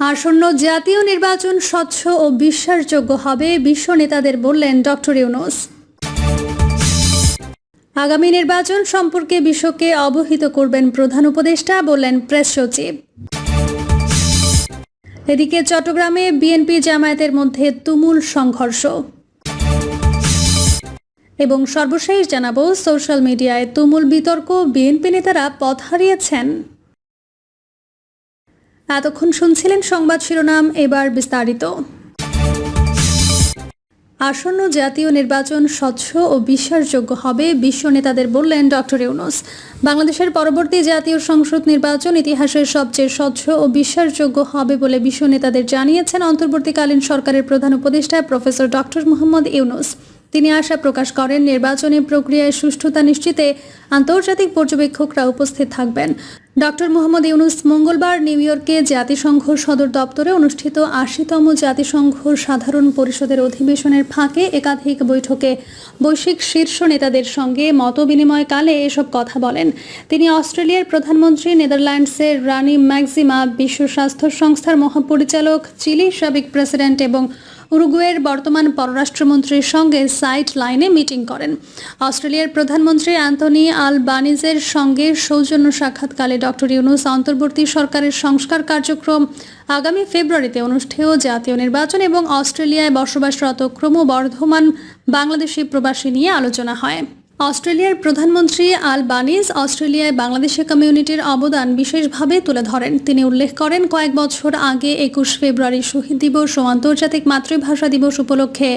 আসন্ন জাতীয় নির্বাচন স্বচ্ছ ও বিশ্বাসযোগ্য হবে, বিশ্ব নেতাদের বললেন ডক্টর ইউনুস। আগামী নির্বাচন সম্পর্কে বিশ্বকে অবহিত করবেন প্রধান উপদেষ্টা, বললেন প্রেস সচিব। এদিকে চট্টগ্রামে বিএনপি জামায়াতের মধ্যে তুমুল সংঘর্ষ। এবং সর্বশেষ জানাব, সোশ্যাল মিডিয়ায় তুমুল বিতর্ক, বিএনপি নেতারা পথ হারিয়েছেন। এতক্ষণ শুনছিলেন সংবাদ শিরোনাম, এবার বিস্তারিত। আসন্ন জাতীয় নির্বাচন স্বচ্ছ ও বিশ্বাসযোগ্য হবে, বিশ্ব নেতাদের বললেন ডক্টর ইউনুস। বাংলাদেশের পরবর্তী জাতীয় সংসদ নির্বাচন ইতিহাসের সবচেয়ে স্বচ্ছ ও বিশ্বাসযোগ্য হবে বলে বিশ্ব নেতাদের জানিয়েছেন অন্তর্বর্তীকালীন সরকারের প্রধান উপদেষ্টা প্রফেসর ডক্টর মোহাম্মদ ইউনুস। তিনি আশা প্রকাশ করেন, নির্বাচনী প্রক্রিয়ায় সুষ্ঠুতা নিশ্চিতে আন্তর্জাতিক পর্যবেক্ষকরা উপস্থিত থাকবেন। ডক্টর মোহাম্মদ ইউনুস মঙ্গলবার নিউ ইয়র্কে জাতিসংঘ সদর দপ্তরে অনুষ্ঠিত আশিতম জাতিসংঘ সাধারণ পরিষদের অধিবেশনের ফাঁকে একাধিক বৈঠকে বৈশ্বিক শীর্ষ নেতাদের সঙ্গে মতবিনিময়কালে এসব কথা বলেন। তিনি অস্ট্রেলিয়ার প্রধানমন্ত্রী, নেদারল্যান্ডসের রানি ম্যাক্সিমা বিশ্ব স্বাস্থ্য সংস্থার মহাপরিচালক চিলির সাবেক প্রেসিডেন্ট এবং উরুগুয়ের বর্তমান পররাষ্ট্রমন্ত্রীর সঙ্গে সাইট লাইনে মিটিং করেন। অস্ট্রেলিয়ার প্রধানমন্ত্রী অ্যান্থনি আল বানিজের সঙ্গে সৌজন্য সাক্ষাৎকালে ডক্টর ইউনুস অন্তর্বর্তী সরকারের সংস্কার কার্যক্রম আগামী ফেব্রুয়ারিতে অনুষ্ঠেয় জাতীয় নির্বাচন এবং অস্ট্রেলিয়ায় বসবাসরত ক্রমবর্ধমান বাংলাদেশি প্রবাসী নিয়ে আলোচনা হয়। অস্ট্রেলিয়ার প্রধানমন্ত্রী আল বানিজ অস্ট্রেলিয়ায় বাংলাদেশি কমিউনিটির অবদান বিশেষভাবে তুলে ধরেন। তিনি উল্লেখ করেন, কয়েক বছর আগে একুশ ফেব্রুয়ারি শহীদ দিবস ও আন্তর্জাতিক মাতৃভাষা দিবস উপলক্ষে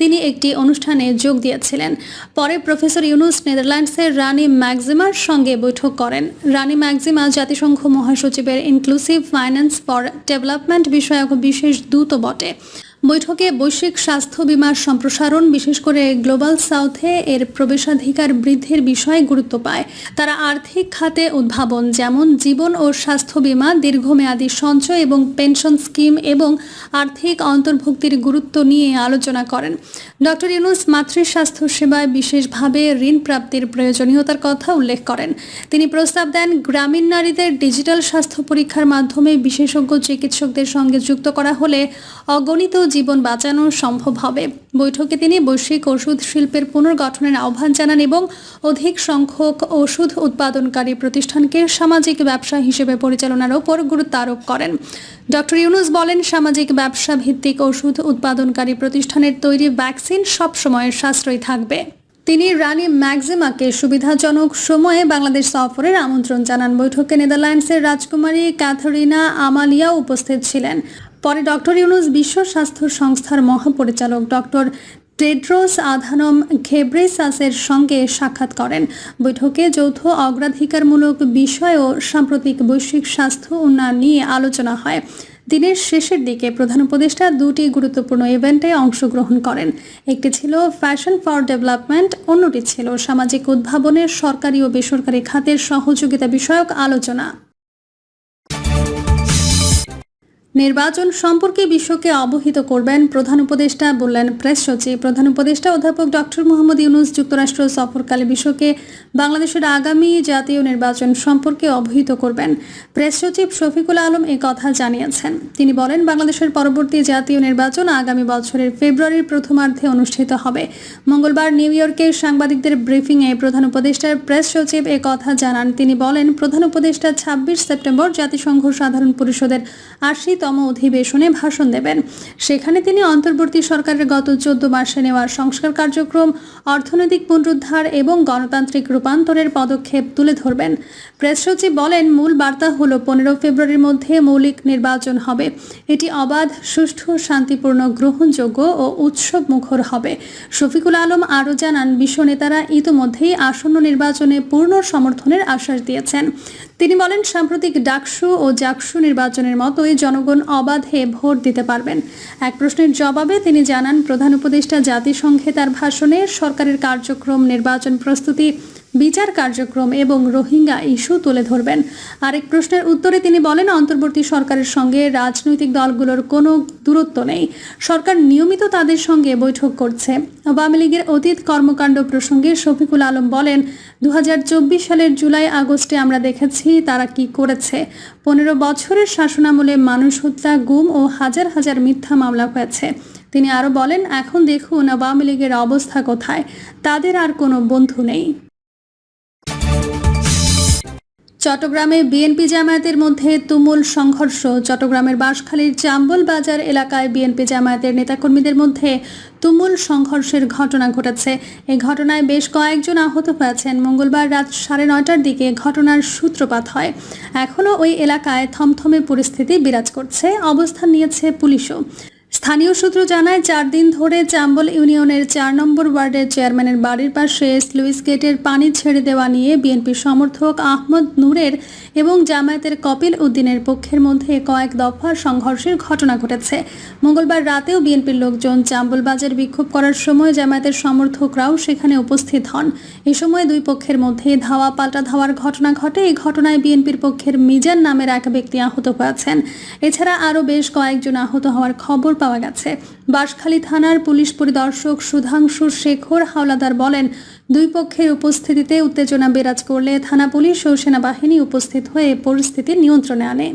তিনি একটি অনুষ্ঠানে যোগ দিয়েছিলেন। পরে প্রফেসর ইউনুস নেদারল্যান্ডসের রানী ম্যাক্সিমার সঙ্গে বৈঠক করেন। রানী ম্যাক্সিমা জাতিসংঘ মহাসচিবের ইনক্লুসিভ ফাইন্যান্স ফর ডেভেলপমেন্ট বিষয়ক বিশেষ দূত বটে। বৈঠকে বৈশ্বিক স্বাস্থ্য বিমার সম্প্রসারণ, বিশেষ করে গ্লোবাল সাউথে এর প্রবেশাধিকার বৃদ্ধির বিষয়ে গুরুত্ব পায়। তারা আর্থিক খাতে উদ্ভাবন, যেমন জীবন ও স্বাস্থ্য বিমা, দীর্ঘমেয়াদী সঞ্চয় এবং পেনশন স্কিম এবং আর্থিক অন্তর্ভুক্তির গুরুত্ব নিয়ে আলোচনা করেন। ডক্টর ইউনুস মাতৃস্বাস্থ্য সেবায় বিশেষভাবে ঋণ প্রাপ্তির প্রয়োজনীয়তার কথা উল্লেখ করেন। তিনি প্রস্তাব দেন, গ্রামীণ নারীদের ডিজিটাল স্বাস্থ্য পরীক্ষার মাধ্যমে বিশেষজ্ঞ চিকিৎসকদের সঙ্গে যুক্ত করা হলে অগণিত জীবন বাঁচানো সম্ভব হবে। বৈঠকে তিনি বৈশ্বিক ওষুধ শিল্পের পুনর্গঠনের আহ্বান জানান এবং অধিক সংখ্যক ওষুধ উৎপাদনকারী প্রতিষ্ঠানকে সামাজিক ব্যবসা হিসেবে পরিচালনার ওপর গুরুত্ব আরোপ করেন। ডক্টর ইউনুস বলেন, সামাজিক ব্যবসা ভিত্তিক ওষুধ উৎপাদনকারী প্রতিষ্ঠানের তৈরি ভ্যাকসিন সবসময় সাশ্রয়ী থাকবে। তিনি রানী ম্যাক্সিমাকে সুবিধাজনক সময়ে বাংলাদেশ সফরের আমন্ত্রণ জানান। বৈঠকে নেদারল্যান্ডসের রাজকুমারী ক্যাথরিনা আমালিয়া উপস্থিত ছিলেন। পরে ডক্টর ইউনুস বিশ্ব স্বাস্থ্য সংস্থার মহাপরিচালক ডক্টর টেড্রোস আধানম ঘেব্রেসাসের সঙ্গে সাক্ষাৎ করেন। বৈঠকে যৌথ অগ্রাধিকারমূলক বিষয় ও সাম্প্রতিক বৈশ্বিক স্বাস্থ্য উন্নয়ন নিয়ে আলোচনা হয়। দিনের শেষের দিকে প্রধান উপদেষ্টা দুটি গুরুত্বপূর্ণ ইভেন্টে অংশগ্রহণ করেন। একটি ছিল ফ্যাশন ফর ডেভেলপমেন্ট অন্যটি ছিল সামাজিক উদ্ভাবনের সরকারি ও বেসরকারি খাতের সহযোগিতা বিষয়ক আলোচনা। নির্বাচন সম্পর্কে বিশ্বকে অবহিত করবেন প্রধান উপদেষ্টা বললেন প্রেস সচিব। প্রধান উপদেষ্টা অধ্যাপক ডক্টর মোহাম্মদ ইউনুস যুক্তরাষ্ট্র সফরকালে বিশ্বকে বাংলাদেশের আগামী জাতীয় নির্বাচন সম্পর্কে অবহিত করবেন। প্রেস সচিব শফিকুল আলম এ কথা জানিয়েছেন। তিনি বলেন, বাংলাদেশের পরবর্তী জাতীয় নির্বাচন আগামী বছরের ফেব্রুয়ারির প্রথমার্ধে অনুষ্ঠিত হবে। মঙ্গলবার নিউ ইয়র্কে সাংবাদিকদের ব্রিফিংয়ে প্রধান উপদেষ্টার প্রেস সচিব এ কথা জানান। তিনি বলেন, প্রধান উপদেষ্টা ছাব্বিশ সেপ্টেম্বর জাতিসংঘ সাধারণ পরিষদের আশিতম অধিবেশনে ভাষণ দেবেন। সেখানে তিনি অন্তর্বর্তী সরকারের গত চোদ্দ মাসে নেওয়া সংস্কার কার্যক্রম, অর্থনৈতিক পুনরুদ্ধার এবং গণতান্ত্রিক রূপান্তরের পদক্ষেপ তুলে ধরবেন। প্রেস সচিব বলেন, মূল বার্তা হল পনেরো ফেব্রুয়ারির মধ্যে মৌলিক নির্বাচন হবে। এটি অবাধ, সুষ্ঠু, শান্তিপূর্ণ, গ্রহণযোগ্য ও উৎসব মুখর হবে। শফিকুল আলম আরও জানান, বিশ্ব নেতারা ইতোমধ্যেই আসন্ন নির্বাচনে পূর্ণ সমর্থনের আশ্বাস দিয়েছেন। তিনি বলেন, সাম্প্রতিক ডাকসু ও জাকসু নির্বাচনের মতোই জনগণ অবাধে ভোট দিতে পারবেন। এক প্রশ্নের জবাবে তিনি জানান, প্রধান উপদেষ্টা জাতিসংঘে তার ভাষণে সরকারের কার্যক্রম, নির্বাচন প্রস্তুতি বিচার কার্যক্রম এবং রোহিঙ্গা ইস্যু তুলে ধরবেন। আরেক প্রশ্নের উত্তরে তিনি বলেন, অন্তর্বর্তী সরকারের সঙ্গে রাজনৈতিক দলগুলোর কোনো দূরত্ব নেই। সরকার নিয়মিত তাদের সঙ্গে বৈঠক করছে। আওয়ামী লীগের অতীত কর্মকাণ্ড প্রসঙ্গে শফিকুল আলম বলেন দু হাজার চব্বিশ সালের জুলাই আগস্টে আমরা দেখেছি তারা কি করেছে। পনেরো বছরের শাসনামলে মানুষ হত্যা, গুম ও হাজার হাজার মিথ্যা মামলা হয়েছে। তিনি আরও বলেন, এখন দেখুন আওয়ামী লীগের অবস্থা কোথায়। তাদের আর কোনো বন্ধু নেই। চট্টগ্রামে বিএনপি জামায়াতের মধ্যে তুমুল সংঘর্ষ। চট্টগ্রামের বাঁশখালীর চাম্বল বাজার এলাকায় বিএনপি জামায়াতের নেতাকর্মীদের মধ্যে তুমুল সংঘর্ষের ঘটনা ঘটেছে। এই ঘটনায় বেশ কয়েকজন আহত হয়েছেন। মঙ্গলবার রাত সাড়ে নয়টার দিকে ঘটনার সূত্রপাত হয়। এখনও ওই এলাকায় থমথমে পরিস্থিতি বিরাজ করছে। অবস্থান নিয়েছে পুলিশও। স্থানীয় সূত্র জানায়, চার দিন ধরে চাম্বল ইউনিয়নের চার নম্বর ওয়ার্ডের চেয়ারম্যানের বাড়ির পাশে স্লুইস গেটের পানি ছেড়ে দেওয়া নিয়ে বিএনপি সমর্থক আহমদ নূরের এবং জামায়াতের কপিল উদ্দিনের পক্ষের মধ্যে কয়েক দফা সংঘর্ষের ঘটনা ঘটেছে। মঙ্গলবার রাতেও বিএনপির লোকজন চাম্বল বাজার বিক্ষোভ করার সময় জামায়াতের সমর্থকরাও সেখানে উপস্থিত হন। এ সময় দুই পক্ষের মধ্যে ধাওয়া পাল্টা ধাওয়ার ঘটনা ঘটে। এই ঘটনায় বিএনপির পক্ষের মিজান নামের এক ব্যক্তি আহত হয়েছেন। এছাড়া আরও বেশ কয়েকজন আহত হওয়ার খবর পাওয়া গেছে। বাঁশখালী থানার পুলিশ পরিদর্শক সুধাংশু শেখর হাওলাদার বলেন, দুই পক্ষের উপস্থিতিতে উত্তেজনা বিরাজ করলে থানা পুলিশ ও সেনাবাহিনী উপস্থিত হয়ে পরিস্থিতি নিয়ন্ত্রণে আনে।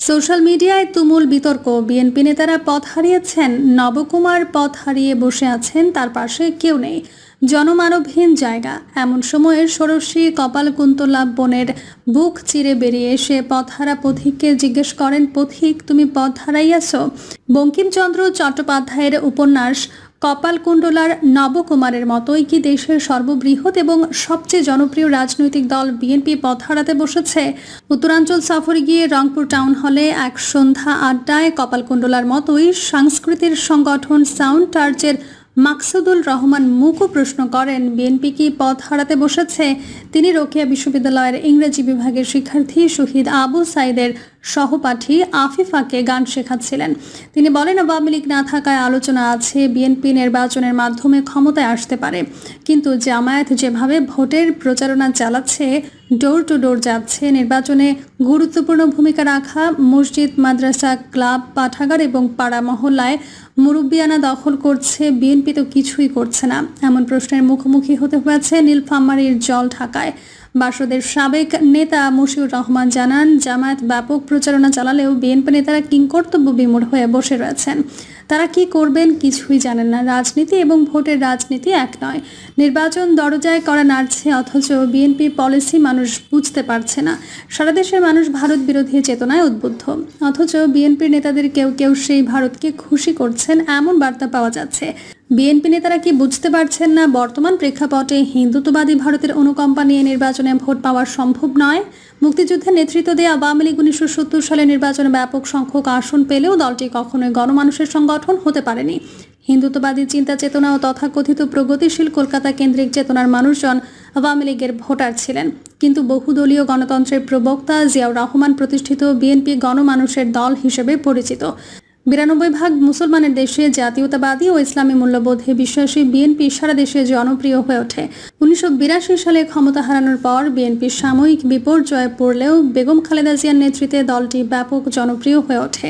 সোশ্যাল মিডিয়ায় তুমুল বিতর্ক। বিএনপি নেতারা পথ হারিয়েছেন, নবকুমার পথ হারিয়ে বসে আছেন, তার পাশে কেউ নেই। জনমানবহীন জায়গা। এমন সময়ে ষোড়শী কপালকুন্তলা বনের বুক চিরে বেরিয়ে এসে পথহারা পথিককে জিজ্ঞেস করেন, পথিক, তুমি পথ হারাইয়াছ? বঙ্কিমচন্দ্র চট্টোপাধ্যায়ের উপন্যাস কপালকুণ্ডলার নবকুমারের মতোই কি দেশের সর্ববৃহৎ এবং সবচেয়ে জনপ্রিয় রাজনৈতিক দল বিএনপি পথ হারাতে বসেছে? উত্তরাঞ্চল সফরে গিয়ে রংপুর টাউন হলে এক সন্ধ্যা আড্ডায় কপালকুণ্ডলার মতোই সাংস্কৃতিক সংগঠন সাউন্ড টার্চের মাকসুদুল রহমান মুকু প্রশ্ন করেন, বিএনপি কি পথ হারাতে বসেছে? তিনি রোকেয়া বিশ্ববিদ্যালয়ের ইংরেজি বিভাগের শিক্ষার্থী শহীদ আবু সাইদের সহপাঠী আফিফাকে গান শেখাচ্ছিলেন। তিনি বলেন, আওয়ামী লীগ না থাকায় আলোচনা আছে, বিএনপি নির্বাচনের মাধ্যমে ক্ষমতায় আসতে পারে। কিন্তু জামায়াত যেভাবে ভোটের প্রচারণা চালাচ্ছে ডোর টু ডোর যাচ্ছে। নির্বাচনে গুরুত্বপূর্ণ ভূমিকা রাখা মসজিদ, মাদ্রাসা, ক্লাব, পাঠাগার এবং পাড়া মহল্লায় মুরব্বিয়ানা দখল করছে। বিএনপি তো কিছুই করছে না। এমন প্রশ্নের মুখোমুখি হতে হয়েছে নীলফামারীর জল ঢাকায়। বাসদের সাবেক নেতা মশিউর রহমান জানান, জামায়াত ব্যাপক প্রচারণা চালালেও বিএনপি নেতারা কিংকর্তব্য বিমূঢ় হয়ে বসে রয়েছেন। তারা কি করবেন কিছুই জানেন না। রাজনীতি এবং ভোটের রাজনীতি এক নয়। নির্বাচন দরজায় করা নাড়ছে, অথচ বিএনপি পলিসি মানুষ বুঝতে পারছে না। সারা দেশের মানুষ ভারত বিরোধী চেতনায় উদ্বুদ্ধ। অথচ বিএনপির নেতাদের কেউ কেউ সেই ভারতকে খুশি করছেন এমন বার্তা পাওয়া যাচ্ছে। বিএনপি নেতারা কি বুঝতে পারছেন না বর্তমান প্রেক্ষাপটে হিন্দুত্ববাদী ভারতের অনুকম্পা নিয়ে নির্বাচনে ভোট পাওয়া সম্ভব নয়? মুক্তিযুদ্ধে নেতৃত্ব দিয়ে আওয়ামী লীগ উনিশশো সত্তর সালে নির্বাচনে ব্যাপক সংখ্যক আসন পেলেও দলটি কখনোই গণমানুষের সংগঠন হতে পারেনি। হিন্দুত্ববাদী চিন্তা চেতনা ও তথাকথিত প্রগতিশীল কলকাতা কেন্দ্রিক চেতনার মানুষজন আওয়ামী লীগের ভোটার ছিলেন। কিন্তু বহুদলীয় গণতন্ত্রের প্রবক্তা জিয়াউর রহমান প্রতিষ্ঠিত বিএনপি গণমানুষের দল হিসেবে পরিচিত। বিরানব্বই ভাগ মুসলমানের দেশে জাতীয়তাবাদী ও ইসলামী মূল্যবোধে বিশ্বাসী বিএনপি সারা দেশে জনপ্রিয় হয়ে ওঠে। উনিশশো বিরাশি সালে ক্ষমতা হারানোর পর বিএনপির সাময়িক বিপর্যয়ে পড়লেও বেগম খালেদা জিয়ার নেতৃত্বে দলটি ব্যাপক জনপ্রিয় হয়ে ওঠে।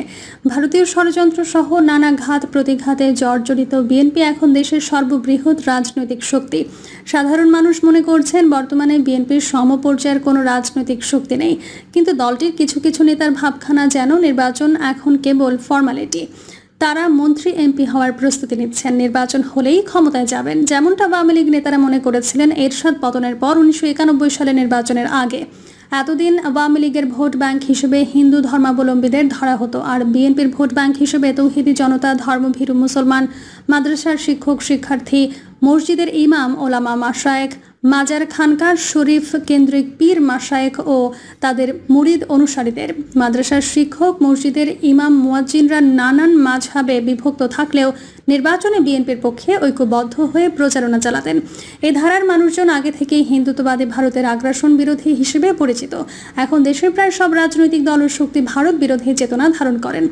ভারতীয় ষড়যন্ত্র সহ নানা ঘাত প্রতিঘাতে জর্জরিত বিএনপি এখন দেশের সর্ববৃহৎ রাজনৈতিক শক্তি। সাধারণ মানুষ মনে করছেন, বর্তমানে বিএনপির সমপর্যায়ের কোনো রাজনৈতিক শক্তি নেই। কিন্তু দলটির কিছু কিছু নেতার ভাবখানা যেন নির্বাচন এখন কেবল ফর্মালিটি। তারা মন্ত্রী এমপি হওয়ার প্রস্তুতি নিচ্ছেন। নির্বাচন হলেই ক্ষমতায় যাবেন। যেমনটা আওয়ামী লীগ নেতারা মনে করেছিলেন, এরশাদ পতনের পর উনিশশো একানব্বই সালে নির্বাচনের আগে। এতদিন আওয়ামী লীগের ভোট ব্যাংক হিসেবে হিন্দু ধর্মাবলম্বীদের ধরা হতো, আর বিএনপির ভোট ব্যাংক হিসেবে তৌহিদি জনতা, ধর্মভীরু মুসলমান, মাদ্রাসার শিক্ষক, শিক্ষার্থী, মসজিদের ইমাম, ওলামা মাশায়েক মাজার খানকার শরীফ কেন্দ্রিক পীর মাশায়েক ও তাদের মুরিদ অনুসারীদের। মাদ্রাসার শিক্ষক মসজিদের ইমাম মুয়াজ্জিনরা নানান মাঝহাবে বিভক্ত থাকলেও নির্বাচনে বিএনপির পক্ষে ঐক্যবদ্ধ হয়ে প্রচারণা চালাতেন। এ ধারার মানুষজন আগে থেকেই হিন্দুত্ববাদী ভারতের আগ্রাসন বিরোধী হিসেবে পরিচিত। এখন দেশের প্রায় সব রাজনৈতিক দল ও শক্তি ভারত বিরোধী চেতনা ধারণ করেন।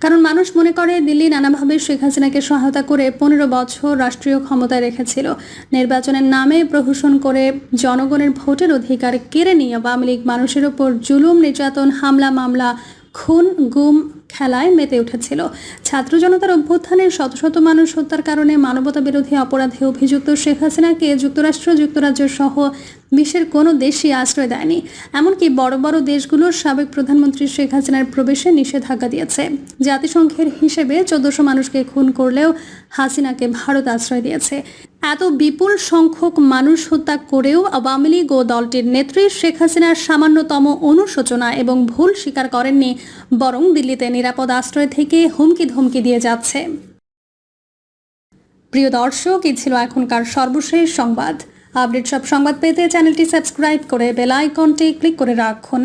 কারণ মানুষ মনে করে দিল্লি নানাভাবে শেখ হাসিনাকে সহায়তা করে পনেরো বছর রাষ্ট্রীয় ক্ষমতায় রেখেছিল। নির্বাচনের নামে প্রহসন করে জনগণের ভোটের অধিকার কেড়ে নিয়ে আওয়ামী লীগ মানুষের ওপর জুলুম, নির্যাতন, হামলা, মামলা, খুন, গুম খেলায় মেতে উঠেছিল। ছাত্র জনতার অভ্যুত্থানের শত শত মানুষ হত্যার কারণে মানবতা বিরোধী অপরাধে অভিযুক্ত শেখ হাসিনাকে যুক্তরাষ্ট্র, যুক্তরাজ্য সহ বিশ্বের কোনো দেশই আশ্রয় দেয়নি। এমনকি বড় বড় দেশগুলোর সাবেক প্রধানমন্ত্রী শেখ হাসিনার প্রবেশে নিষেধাজ্ঞা দিয়েছে। জাতিসংঘের হিসেবে চোদ্দশো মানুষকে খুন করলেও হাসিনাকে ভারত আশ্রয় দিয়েছে। এত বিপুল সংখ্যক মানুষ হত্যা করেও আওয়ামী লীগ ও দলটির নেত্রী শেখ হাসিনার সামান্যতম অনুশোচনা এবং ভুল স্বীকার করেননি বরং দিল্লিতে নিরাপদ আশ্রয় থেকে হুমকি ধমকি দিয়ে যাচ্ছে। প্রিয় দর্শক, এই ছিল এখনকার সর্বশেষ সংবাদ। আপডেট সব সংবাদ পেতে চ্যানেলটি সাবস্ক্রাইব করে বেল আইকনটি ক্লিক করে রাখুন।